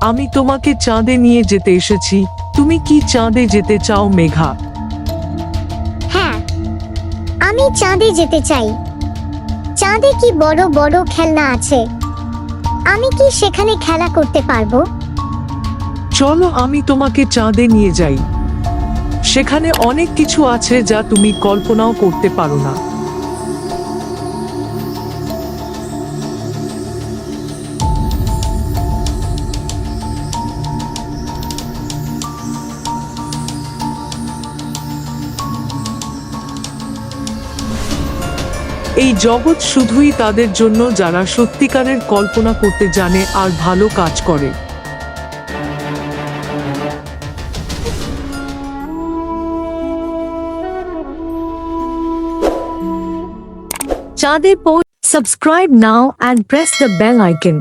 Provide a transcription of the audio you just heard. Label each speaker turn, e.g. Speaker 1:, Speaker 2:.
Speaker 1: আমি তোমাকে চাঁদে নিয়ে যেতে এসেছি। তুমি কি চাঁদে যেতে চাও মেঘা?
Speaker 2: হ্যাঁ আমি চাঁদে যেতে চাই। চাঁদে কি বড় বড় খেলনা আছে? আমি কি সেখানে খেলা করতে পারব?
Speaker 1: চলো আমি তোমাকে চাঁদে নিয়ে যাই। সেখানে অনেক কিছু আছে যা তুমি কল্পনাও করতে পারো না। এই জগৎ শুধুই তাদের জন্য যারা সত্যিকারের কল্পনা করতে জানে আর ভালো কাজ করে।
Speaker 3: চাঁদে পো subscribe now and press the bell icon